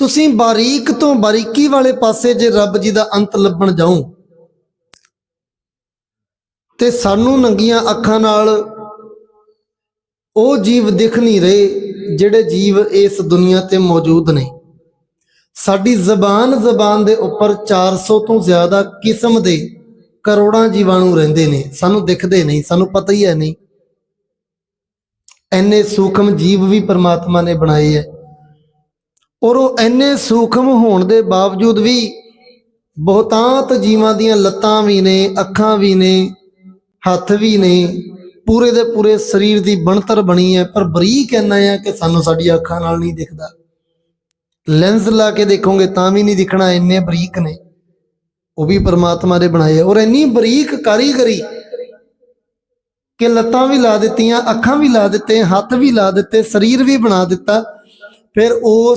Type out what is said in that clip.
ਤੁਸੀਂ ਬਾਰੀਕ ਤੋਂ ਬਾਰੀਕੀ ਵਾਲੇ ਪਾਸੇ ਜੇ ਰੱਬ ਜੀ ਦਾ ਅੰਤ ਲੱਭਣ ਜਾਓ, ਤੇ ਸਾਨੂੰ ਨੰਗੀਆਂ ਅੱਖਾਂ ਨਾਲ ਉਹ ਜੀਵ ਦਿਖ ਨਹੀਂ ਰਹੇ ਜਿਹੜੇ ਜੀਵ ਇਸ ਦੁਨੀਆ ਤੇ ਮੌਜੂਦ ਨੇ। ਸਾਡੀ ਜ਼ਬਾਨ ਜ਼ਬਾਨ ਦੇ ਉੱਪਰ 400 ਤੋਂ ਜ਼ਿਆਦਾ ਕਿਸਮ ਦੇ ਕਰੋੜਾਂ ਜੀਵਾਣੂ ਰਹਿੰਦੇ ਨੇ। ਸਾਨੂੰ ਦਿਖਦੇ ਨਹੀਂ, ਸਾਨੂੰ ਪਤਾ ਹੀ ਹੈ ਨਹੀਂ। ਐਨੇ ਸੂਖਮ ਜੀਵ ਵੀ ਪਰਮਾਤਮਾ ਨੇ ਬਣਾਏ ਹੈ। ਔਰ ਉਹ ਐਨੇ ਸੂਖਮ ਹੋਣ ਦੇ ਬਾਵਜੂਦ ਵੀ ਬਹੁਤਾਂਤ ਜੀਵਾਂ ਦੀਆਂ ਲੱਤਾਂ ਵੀ ਨੇ, ਅੱਖਾਂ ਵੀ ਨੇ, ਹੱਥ ਵੀ ਨੇ, ਪੂਰੇ ਦੇ ਪੂਰੇ ਸਰੀਰ ਦੀ ਬਣਤਰ ਬਣੀ ਹੈ, ਪਰ ਬਰੀਕ ਇੰਨਾ ਹੈ ਕਿ ਸਾਨੂੰ ਸਾਡੀ ਅੱਖਾਂ ਨਾਲ ਨਹੀਂ ਦਿਖਦਾ। ਲੈਂਸ ਲਾ ਕੇ ਦੇਖੋਗੇ ਤਾਂ ਵੀ ਨਹੀਂ ਦਿਖਣਾ, ਇੰਨੇ ਬਰੀਕ ਨੇ। ਉਹ ਵੀ ਪਰਮਾਤਮਾ ਦੇ ਬਣਾਏ ਔਰ ਇੰਨੀ ਬਰੀਕ ਕਾਰੀਗਰੀ ਕਿ ਲੱਤਾਂ ਵੀ ਲਾ ਦਿੱਤੀਆਂ, ਅੱਖਾਂ ਵੀ ਲਾ ਦਿੱਤੇ, ਹੱਥ ਵੀ ਲਾ ਦਿੱਤੇ, ਸਰੀਰ ਵੀ ਬਣਾ ਦਿੱਤਾ, ਫਿਰ ਉਸ